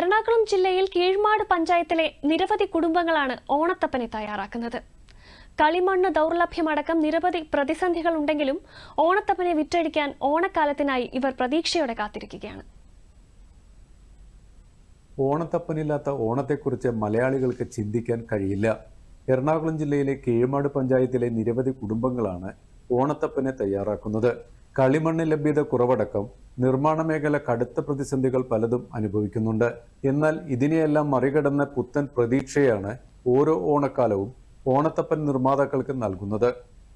എറണാകുളം ജില്ലയിൽ കീഴ്മാട് പഞ്ചായത്തിലെ നിരവധി കുടുംബങ്ങളാണ് ഓണത്തപ്പനെ തയ്യാറാക്കുന്നത്. കളിമണ്ണ് ദൗർലഭ്യമടക്കം നിരവധി പ്രതിസന്ധികൾ ഉണ്ടെങ്കിലും ഓണത്തപ്പനെ വിറ്റഴിക്കാൻ ഓണക്കാലത്തിനായി ഇവർ പ്രതീക്ഷയോടെ കാത്തിരിക്കുകയാണ്. ഓണത്തപ്പനില്ലാത്ത ഓണത്തെക്കുറിച്ച് മലയാളികൾക്ക് ചിന്തിക്കാൻ കഴിയില്ല. എറണാകുളം ജില്ലയിലെ കീഴ്മാട് പഞ്ചായത്തിലെ നിരവധി കുടുംബങ്ങളാണ് ഓണത്തപ്പനെ തയ്യാറാക്കുന്നത്. കളിമണ്ണ് ലഭ്യത കുറവടക്കം നിർമ്മാണ മേഖല കടുത്ത പ്രതിസന്ധികൾ പലതും അനുഭവിക്കുന്നുണ്ട്. എന്നാൽ ഇതിനെയെല്ലാം മറികടന്ന പുത്തൻ പ്രതീക്ഷയാണ് ഓരോ ഓണക്കാലവും ഓണത്തപ്പൻ നിർമ്മാതാക്കൾക്ക് നൽകുന്നത്.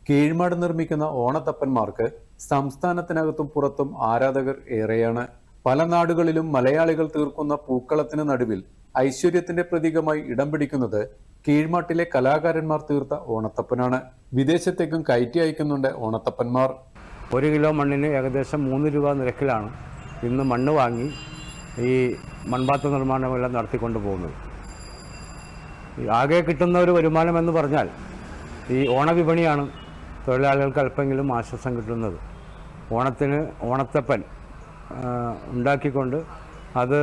കീഴ്മാട് നിർമ്മിക്കുന്ന ഓണത്തപ്പന്മാർക്ക് സംസ്ഥാനത്തിനകത്തും പുറത്തും ആരാധകർ ഏറെയാണ്. പല നാടുകളിലും മലയാളികൾ തീർക്കുന്ന പൂക്കളത്തിന് നടുവിൽ ഐശ്വര്യത്തിന്റെ പ്രതീകമായി ഇടം പിടിക്കുന്നത് കീഴ്മാട്ടിലെ കലാകാരന്മാർ തീർത്ത ഓണത്തപ്പനാണ്. വിദേശത്തേക്കും കയറ്റി അയക്കുന്നുണ്ട് ഓണത്തപ്പന്മാർ. ഒരു കിലോ മണ്ണിന് ഏകദേശം മൂന്ന് രൂപ നിരക്കിലാണ് ഇന്ന് മണ്ണ് വാങ്ങി ഈ മൺപാത്ര നിർമ്മാണമെല്ലാം നടത്തിക്കൊണ്ട് പോകുന്നത്. ആകെ കിട്ടുന്ന ഒരു വരുമാനം എന്ന് പറഞ്ഞാൽ ഈ ഓണവിപണിയാണ് തൊഴിലാളികൾക്ക് അല്പമെങ്കിലും ആശ്വാസം കിട്ടുന്നത്. ഓണത്തിന് ഓണത്തപ്പൻ ഉണ്ടാക്കിക്കൊണ്ട് അത്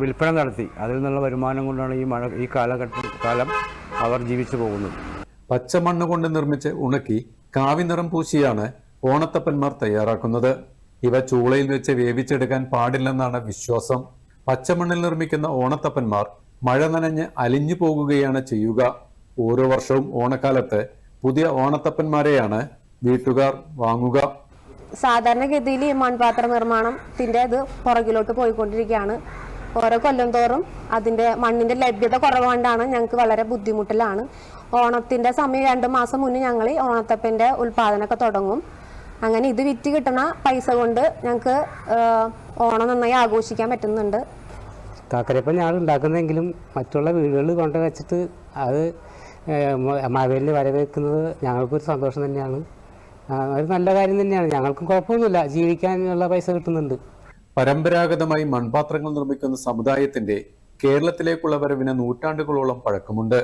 വിൽപ്പന നടത്തി. അതിൽ നിന്നുള്ള വരുമാനം കൊണ്ടാണ് ഈ മഴ ഈ കാലഘട്ട കാലം അവർ ജീവിച്ചു പോകുന്നത്. പച്ചമണ്ണ് കൊണ്ട് നിർമ്മിച്ച് ഉണക്കി കാവി നിറം പൂശിയാണ് ഓണത്തപ്പന്മാർ തയ്യാറാക്കുന്നത്. ഇവ ചൂളയിൽ വെച്ച് വേവിച്ചെടുക്കാൻ പാടില്ലെന്നാണ് വിശ്വാസം. പച്ചമണ്ണിൽ നിർമ്മിക്കുന്ന ഓണത്തപ്പന്മാർ മഴ നനഞ്ഞ് അലിഞ്ഞു പോകുകയാണ് ചെയ്യുക. ഓരോ വർഷവും ഓണക്കാലത്ത് പുതിയ ഓണത്തപ്പന്മാരെയാണ് വീട്ടുകാർ വാങ്ങുക. സാധാരണഗതിയിൽ ഈ മൺപാത്ര നിർമ്മാണത്തിന്റെ ഇത് പുറകിലോട്ട് പോയിക്കൊണ്ടിരിക്കുകയാണ്. ഓരോ കൊല്ലം തോറും അതിന്റെ മണ്ണിന്റെ ലഭ്യത കുറവുകൊണ്ടാണ് ഞങ്ങൾക്ക് വളരെ ബുദ്ധിമുട്ടിലാണ്. ഓണത്തിന്റെ സമയം രണ്ട് മാസം മുന്നേ ഞങ്ങൾ ഈ ഓണത്തപ്പന്റെ ഉൽപാദനമൊക്കെ തുടങ്ങും. അങ്ങനെ ഇത് വിറ്റ് കിട്ടുന്ന പൈസ കൊണ്ട് ഞങ്ങൾക്ക് ഓണം നന്നായി ആഘോഷിക്കാൻ പറ്റുന്നുണ്ട്. കാക്കരപ്പം ഞാൻ ഉണ്ടാക്കുന്നതെങ്കിലും മറ്റുള്ള വീടുകളിൽ കൊണ്ട് വെച്ചിട്ട് അത് മഴയിൽ വരവേൽക്കുന്നത് ഞങ്ങൾക്കൊരു സന്തോഷം തന്നെയാണ്. ഒരു നല്ല കാര്യം തന്നെയാണ്. ഞങ്ങൾക്കും കുഴപ്പമൊന്നുമില്ല. ജീവിക്കാനുള്ള പൈസ കിട്ടുന്നുണ്ട്. പരമ്പരാഗതമായി മൺപാത്രങ്ങൾ നിർമ്മിക്കുന്ന സമുദായത്തിന്റെ കേരളത്തിലേക്കുള്ള വരവിന് നൂറ്റാണ്ടുകളോളം പഴക്കമുണ്ട്.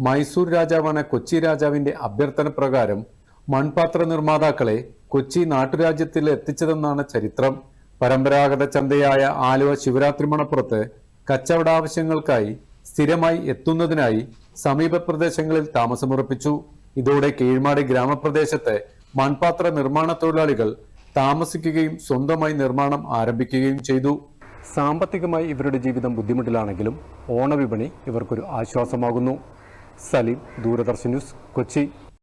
മൈസൂർ രാജാവാണ് കൊച്ചി രാജാവിന്റെ അഭ്യർത്ഥന പ്രകാരം മൺപാത്ര നിർമ്മാതാക്കളെ കൊച്ചി നാട്ടുരാജ്യത്തിൽ എത്തിച്ചതെന്നാണ് ചരിത്രം. പരമ്പരാഗത ചന്തയായ ആലുവ ശിവരാത്രി മണപ്പുറത്ത് കച്ചവട ആവശ്യങ്ങൾക്കായി സ്ഥിരമായി എത്തുന്നതിനായി സമീപ പ്രദേശങ്ങളിൽ താമസമുറപ്പിച്ചു. ഇതോടെ കീഴ്മാടി ഗ്രാമപ്രദേശത്തെ മൺപാത്ര നിർമ്മാണ തൊഴിലാളികൾ താമസിക്കുകയും സ്വന്തമായി നിർമ്മാണം ആരംഭിക്കുകയും ചെയ്തു. സാമ്പത്തികമായി ഇവരുടെ ജീവിതം ബുദ്ധിമുട്ടിലാണെങ്കിലും ഓണവിപണി ഇവർക്കൊരു ആശ്വാസമാകുന്നു. സലീം ദൂരദർശൻ ന്യൂസ് കൊച്ചി.